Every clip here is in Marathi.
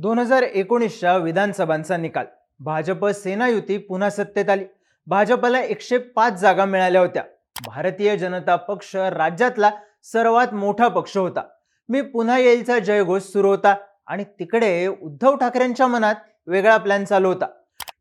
दोन हजार एकोणीसच्या विधानसभांचा निकाल. भाजप सेना युती पुन्हा सत्तेत आली. भाजपला एकशे पाच जागा मिळाल्या होत्या. भारतीय जनता पक्ष राज्यातला सर्वात मोठा पक्ष होता. मी पुन्हा येईलचा जयघोष सुरू होता आणि तिकडे उद्धव ठाकरेंच्या मनात वेगळा प्लॅन चालू होता.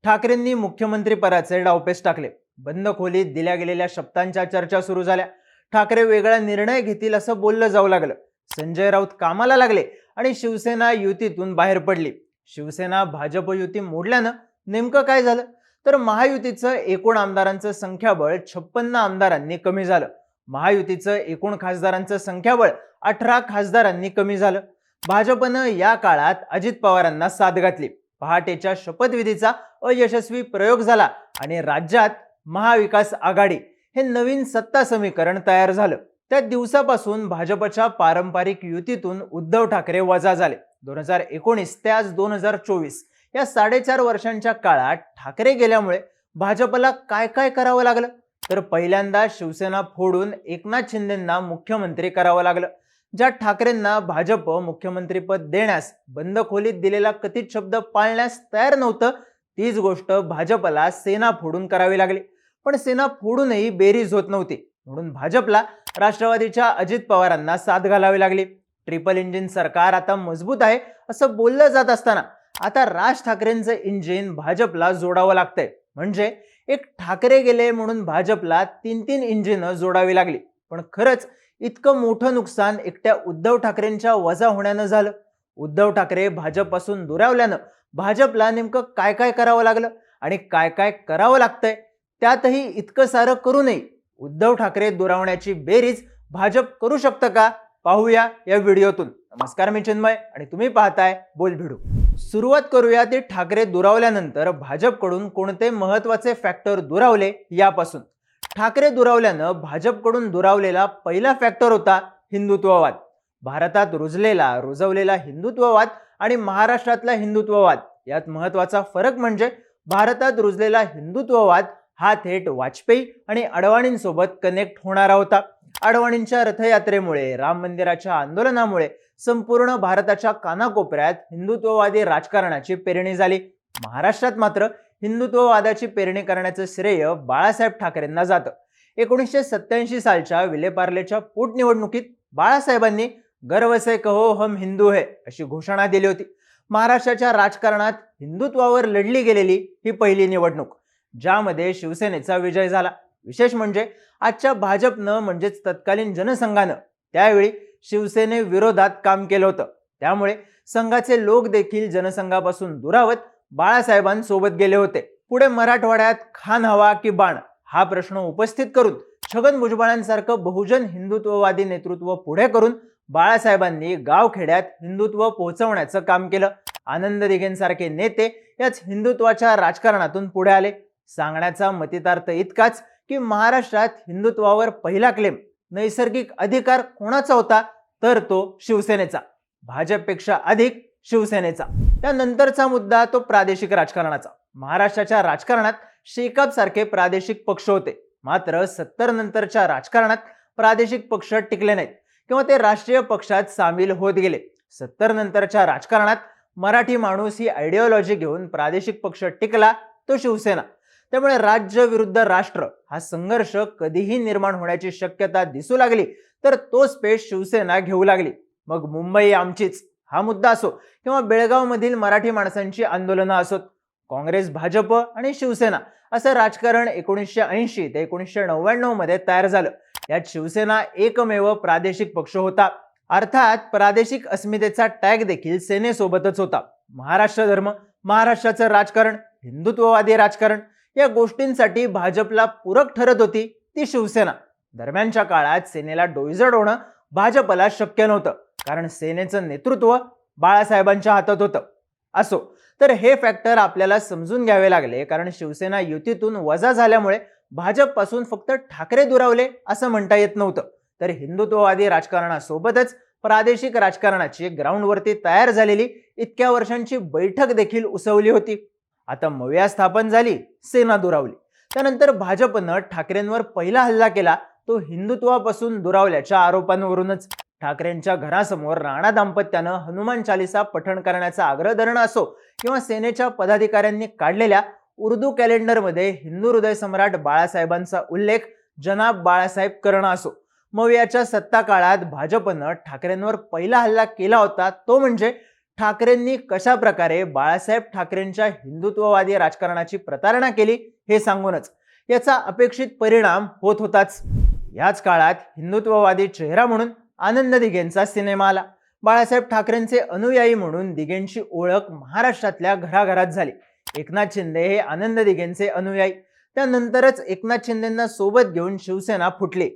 ठाकरेंनी मुख्यमंत्री पदाचे डावपेच टाकले. बंद खोलीत दिल्या गेलेल्या शब्दांच्या चर्चा सुरू झाल्या. ठाकरे वेगळा निर्णय घेतील असं बोललं जाऊ लागलं. संजय राऊत कामाला लागले. आणि शिवसेना युतीतून बाहेर पडली. शिवसेना भाजप युती मोडल्यानं नेमकं काय झालं? तर महायुतीचं एकूण आमदारांचं संख्याबळ छप्पन्न आमदारांनी कमी झालं. महायुतीचं एकूण खासदारांचं संख्याबळ अठरा खासदारांनी कमी झालं. भाजपनं या काळात अजित पवारांना साथ घातली. पहाटेच्या शपथविधीचा अयशस्वी प्रयोग झाला आणि राज्यात महाविकास आघाडी हे नवीन सत्ता समीकरण तयार झालं. त्या दिवसापासून भाजपच्या पारंपरिक युतीतून उद्धव ठाकरे वजा झाले. दोन हजार एकोणीस ते आज दोन हजार चोवीस या साडेचार वर्षांच्या काळात ठाकरे गेल्यामुळे भाजपला काय काय करावं लागलं? तर पहिल्यांदा शिवसेना फोडून एकनाथ शिंदेंना मुख्यमंत्री करावं लागलं ज्या ठाकरेंना भाजप मुख्यमंत्रीपद देण्यास बंद खोलीत दिलेला कथित शब्द पाळण्यास तयार नव्हतं तीच गोष्ट भाजपला सेना फोडून करावी लागली. पण सेना फोडूनही बेरीज होत नव्हती. म्हणून भाजपला राष्ट्रवादीच्या अजित पवारांना साथ घालावी लागली. ट्रिपल इंजिन सरकार आता मजबूत आहे असं बोललं जात असताना आता राज ठाकरेंचं इंजिन भाजपला जोडावं लागतंय. म्हणजे एक ठाकरे गेले म्हणून भाजपला तीन तीन इंजिन जोडावी लागली. पण खरंच इतकं मोठं नुकसान एकट्या उद्धव ठाकरेंच्या वजा होण्यानं झालं. उद्धव ठाकरे भाजपपासून दुरावल्यानं भाजपला नेमकं काय काय करावं लागलं आणि काय काय करावं लागतंय? त्यातही इतकं सारं करू नये. उद्धव ठाकरे दुरावण्याची बेरीज भाजप करू शकतं का? पाहूया या व्हिडिओतून. नमस्कार मी चिन्मय आणि तुम्ही पाहताय बोल भिडू सुरुवात करूया ते ठाकरे दुरावल्यानंतर भाजपकडून कोणते महत्त्वाचे फॅक्टर दुरावले यापासून. ठाकरे दुरावल्यानं भाजपकडून दुरावलेला पहिला फॅक्टर होता हिंदुत्ववाद. भारतात रुजलेला रुजवलेला हिंदुत्ववाद आणि महाराष्ट्रातला हिंदुत्ववाद. यात महत्त्वाचा फरक म्हणजे भारतात रुजलेला हिंदुत्ववाद हा थेट वाजपेयी आणि अडवाणींसोबत कनेक्ट होणारा होता. अडवाणींच्या रथयात्रेमुळे राम मंदिराच्या आंदोलनामुळे संपूर्ण भारताच्या कानाकोपऱ्यात हिंदुत्ववादी राजकारणाची पेरणी झाली. महाराष्ट्रात मात्र हिंदुत्ववादाची पेरणी करण्याचं श्रेय बाळासाहेब ठाकरेंना जातं. एकोणीसशे सत्याऐंशी सालच्या विलेपार्लेच्या पोटनिवडणुकीत बाळासाहेबांनी गर्व से कहो हम हिंदू है अशी घोषणा दिली होती. महाराष्ट्राच्या राजकारणात हिंदुत्वावर लढली गेलेली ही पहिली निवडणूक. ज्यामध्ये शिवसेनेचा विजय झाला. विशेष म्हणजे आजच्या भाजपनं म्हणजेच तत्कालीन जनसंघानं त्यावेळी शिवसेने विरोधात काम केलं होतं. त्यामुळे संघाचे लोक देखील जनसंघापासून दुरावत बाळासाहेबांसोबत गेले होते. पुढे मराठवाड्यात खान हवा की बाण? हा प्रश्न उपस्थित करून छगन भुजबळांसारखं बहुजन हिंदुत्ववादी नेतृत्व पुढे करून बाळासाहेबांनी गावखेड्यात हिंदुत्व पोहोचवण्याचं काम केलं. आनंद दिघेंसारखे नेते याच हिंदुत्वाच्या राजकारणातून पुढे आले. सांगण्याचा मतितार्थ इतकाच की महाराष्ट्रात हिंदुत्वावर पहिला क्लेम नैसर्गिक अधिकार कोणाचा होता? तर तो शिवसेनेचा. भाजपपेक्षा अधिक शिवसेनेचा. त्यानंतरचा मुद्दा तो प्रादेशिक राजकारणाचा. महाराष्ट्राच्या राजकारणात शेकाप सारखे प्रादेशिक पक्ष होते. मात्र सत्तर नंतरच्या राजकारणात प्रादेशिक पक्ष टिकले नाहीत किंवा ते राष्ट्रीय पक्षात सामील होत गेले. सत्तर नंतरच्या राजकारणात मराठी माणूस ही आयडिओलॉजी घेऊन प्रादेशिक पक्ष टिकला तो शिवसेना. त्यामुळे राज्य विरुद्ध राष्ट्र हा संघर्ष कधीही निर्माण होण्याची शक्यता दिसू लागली तर तो स्पेस शिवसेना घेऊ लागली. मग मुंबई आमचीच हा मुद्दा असो किंवा बेळगावमधील मराठी माणसांची आंदोलनं असोत काँग्रेस भाजप आणि शिवसेना असं राजकारण एकोणीसशे ऐंशी ते एकोणीसशे नव्याण्णवमध्ये तयार झालं. यात शिवसेना एकमेव प्रादेशिक पक्ष होता. अर्थात प्रादेशिक अस्मितेचा टॅग देखील सेनेसोबतच होता. महाराष्ट्र धर्म महाराष्ट्राचं राजकारण हिंदुत्ववादी राजकारण या गोष्टींसाठी भाजपला पूरक ठरत होती ती शिवसेना. दरम्यानच्या काळात सेनेला डोईजड होणं भाजपला शक्य नव्हतं. कारण सेनेचं नेतृत्व बाळासाहेबांच्या हातात होतं. असो तर हे फॅक्टर आपल्याला समजून घ्यावे लागले कारण शिवसेना युतीतून वजा झाल्यामुळे भाजपपासून फक्त ठाकरे दुरावले असं म्हणता येत नव्हतं. तर हिंदुत्ववादी राजकारणासोबतच प्रादेशिक राजकारणाची ग्राउंडवरती तयार झालेली इतक्या वर्षांची बैठक देखील उसवली होती. आता मव्या स्थापन झाली सेना दुरावली. त्यानंतर भाजपनं ठाकरेंवर पहिला हल्ला केला तो हिंदुत्वापासून दुरावल्याच्या आरोपांवरूनच. ठाकरेंच्या घरासमोर राणा दाम्पत्यानं हनुमान चालिसा पठण करण्याचा आग्रह धरणं असो किंवा सेनेच्या पदाधिकाऱ्यांनी काढलेल्या उर्दू कॅलेंडरमध्ये हिंदू हृदय सम्राट बाळासाहेबांचा उल्लेख जनाब बाळासाहेब करणं असो. मवियाच्या सत्ता काळात भाजपनं ठाकरेंवर पहिला हल्ला केला होता तो म्हणजे ठाकरेंनी कशा प्रकारे बाळासाहेब ठाकरेंच्या हिंदुत्ववादी राजकारणाची प्रतारणा केली हे सांगूनच याचा अपेक्षित परिणाम होत होताच. याच काळात हिंदुत्ववादी चेहरा म्हणून आनंद दिघेंचा सिनेमा आला. बाळासाहेब ठाकरेंचे अनुयायी म्हणून दिघेंची ओळख महाराष्ट्रातल्या घराघरात झाली. एकनाथ शिंदे हे आनंद दिघेंचे अनुयायी. त्यानंतरच एकनाथ शिंदेंना सोबत घेऊन शिवसेना फुटली.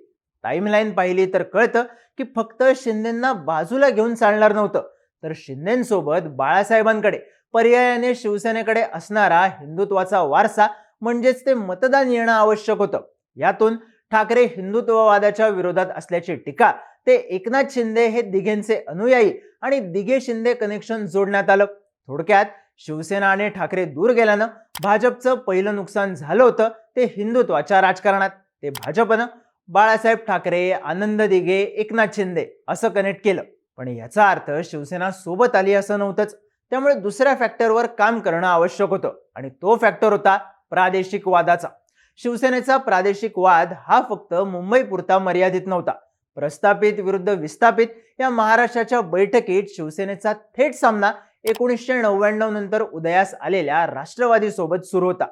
टाईमलाईन पाहिली तर कळतं की फक्त शिंदेंना बाजूला घेऊन चालणार नव्हतं. तर शिंदेसोबत बाळासाहेबांकडे पर्यायाने शिवसेनेकडे असणारा हिंदुत्वाचा वारसा म्हणजेच ते मतदान येणं आवश्यक होतं. यातून ठाकरे हिंदुत्ववादाच्या विरोधात असल्याची टीका ते एकनाथ शिंदे हे दिघेंचे अनुयायी आणि दिघे शिंदे कनेक्शन जोडण्यात आलं. थोडक्यात शिवसेना आणि ठाकरे दूर गेल्यानं भाजपचं पहिलं नुकसान झालं होतं ते हिंदुत्वाच्या राजकारणात. ते भाजपनं बाळासाहेब ठाकरे आनंद दिघे एकनाथ शिंदे असं कनेक्ट केलं. पण याचा अर्थ शिवसेना सोबत आली असं नव्हतंच. त्यामुळे दुसऱ्या फॅक्टरवर काम करणं आवश्यक होतं आणि तो फॅक्टर होता प्रादेशिक वादाचा. शिवसेनेचा प्रादेशिक वाद हा फक्त मुंबईपुरता मर्यादित नव्हता. प्रस्थापित विरुद्ध विस्थापित या महाराष्ट्राच्या बैठकीत शिवसेनेचा थेट सामना एकोणीसशे नव्याण्णव नंतर उदयास आलेल्या राष्ट्रवादी सोबत सुरू होता.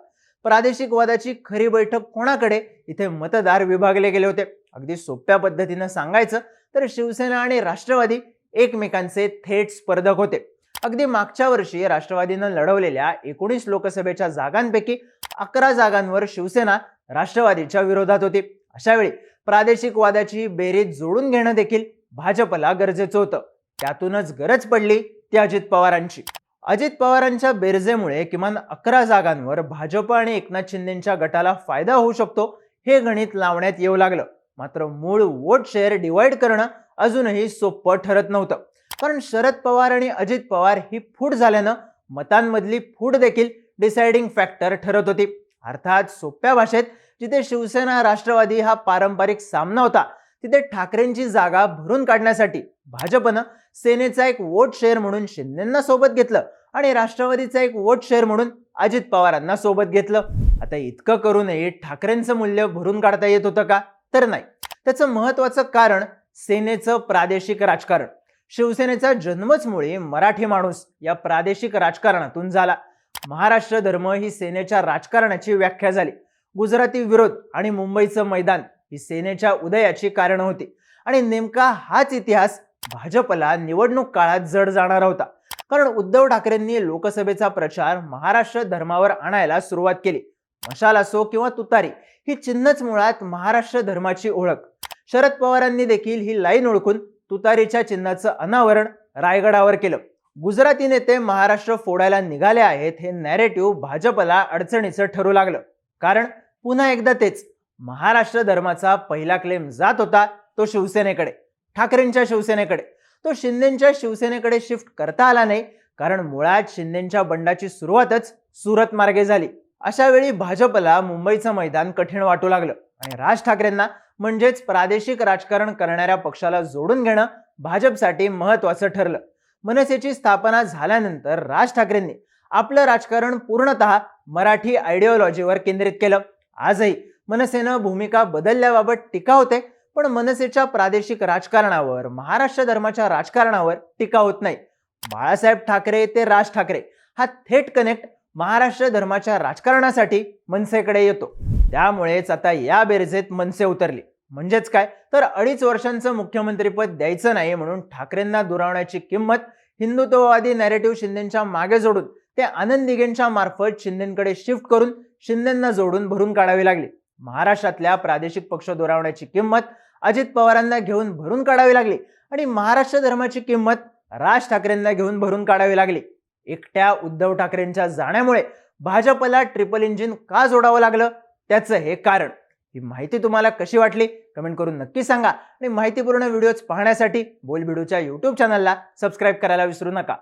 प्रादेशिक वादाची खरी बैठक कोणाकडे? इथे मतदार विभागले गेले होते. अगदी सोप्या पद्धतीनं सांगायचं तर शिवसेना आणि राष्ट्रवादी एकमेकांचे थेट स्पर्धक होते. अगदी मागच्या वर्षी राष्ट्रवादीनं लढवलेल्या एकोणीस लोकसभेच्या जागांपैकी अकरा जागांवर शिवसेना राष्ट्रवादीच्या विरोधात होती. अशा वेळी प्रादेशिक वादाची बेरीज जोडून घेणं देखील भाजपला गरजेचं होतं. त्यातूनच गरज पडली ती अजित पवारांची. अजित पवारांच्या बेरजेमुळे किमान अकरा जागांवर भाजप आणि एकनाथ शिंदेच्या गटाला फायदा होऊ शकतो हे गणित लावण्यात येऊ लागलं. मात्र मूळ वोट शेअर डिवाइड करणं अजूनही सोपं ठरत नव्हतं. कारण शरद पवार आणि अजित पवार ही फूट झाल्यानं मतांमधली फूट देखील डिसाइडिंग फॅक्टर ठरत होती. अर्थात सोप्या भाषेत जिथे शिवसेना राष्ट्रवादी हा पारंपरिक सामना होता तिथे ठाकरेंची जागा भरून काढण्यासाठी भाजपनं सेनेचा एक वोट शेअर म्हणून शिंदेंना सोबत घेतलं आणि राष्ट्रवादीचा एक वोट शेअर म्हणून अजित पवारांना सोबत घेतलं. आता इतकं करूनही ठाकरेंचं मूल्य भरून काढता येत होतं का? तर नाही. त्याचं महत्वाचं कारण सेनेचं प्रादेशिक राजकारण. शिवसेनेचा जन्मच मुळे मराठी माणूस या प्रादेशिक राजकारणातून झाला. महाराष्ट्र धर्म ही सेनेच्या राजकारणाची व्याख्या झाली. गुजराती विरोध आणि मुंबईचं मैदान ही सेनेच्या उदयाची कारण होती. आणि नेमका हाच इतिहास भाजपला निवडणूक काळात जड जाणारा होता. कारण उद्धव ठाकरेंनी लोकसभेचा प्रचार महाराष्ट्र धर्मावर आणायला सुरुवात केली. मशाल असो किंवा तुतारी ही चिन्हच मुळात महाराष्ट्र धर्माची ओळख. शरद पवारांनी देखील ही लाईन ओळखून तुतारीच्या चिन्हाचं अनावरण रायगडावर केलं. गुजराती नेते महाराष्ट्र फोडायला निघाले आहेत हे नॅरेटिव्ह भाजपला अडचणीचं ठरू लागलं. कारण पुन्हा एकदा तेच महाराष्ट्र धर्माचा पहिला क्लेम जात होता तो शिवसेनेकडे ठाकरेंच्या शिवसेनेकडे. तो शिंदेच्या शिवसेनेकडे शिफ्ट करता आला नाही कारण मुळात शिंदेच्या बंडाची सुरुवातच सुरत मार्गे झाली. अशा वेळी भाजपला मुंबईचं मैदान कठीण वाटू लागलं. आणि राज ठाकरेंना म्हणजेच प्रादेशिक राजकारण करणाऱ्या पक्षाला जोडून घेणं भाजपसाठी महत्वाचं ठरलं. मनसेची स्थापना झाल्यानंतर राज ठाकरेंनी आपलं राजकारण पूर्णतः मराठी आयडिओलॉजीवर केंद्रित केलं. आजही मनसेनं भूमिका बदलल्याबाबत टीका होते पण मनसेच्या प्रादेशिक राजकारणावर महाराष्ट्र धर्माच्या राजकारणावर टीका होत नाही. बाळासाहेब ठाकरे ते राज ठाकरे. हा थेट कनेक्ट महाराष्ट्र धर्माच्या राजकारणासाठी मनसेकडे येतो. त्यामुळेच आता या बेरजेत मनसे उतरली. म्हणजेच काय? तर अडीच वर्षांचं मुख्यमंत्रीपद द्यायचं नाही म्हणून ठाकरेंना दुरावण्याची किंमत हिंदुत्ववादी नॅरेटिव्ह शिंदेच्या मागे जोडून ते आनंद दिघेंच्या मार्फत शिंदेकडे शिफ्ट करून शिंदेंना जोडून भरून काढावी लागली. महाराष्ट्रातल्या प्रादेशिक पक्ष दुरावण्याची किंमत अजित पवारांना घेऊन भरून काढावी लागली आणि महाराष्ट्र धर्माची किंमत राज ठाकरेंना घेऊन भरून काढावी लागली. एकट्या उद्धव ठाकरेंच्या जाण्यामुळे भाजपला ट्रिपल इंजिन का जोडावं लागलं? त्याचं हे कारण. ही माहिती तुम्हाला कशी वाटली? कमेंट करून नक्की सांगा. आणि माहितीपूर्ण व्हिडिओज पाहण्यासाठी बोलबिडूच्या यूट्यूब चॅनलला सबस्क्राईब करायला विसरू नका.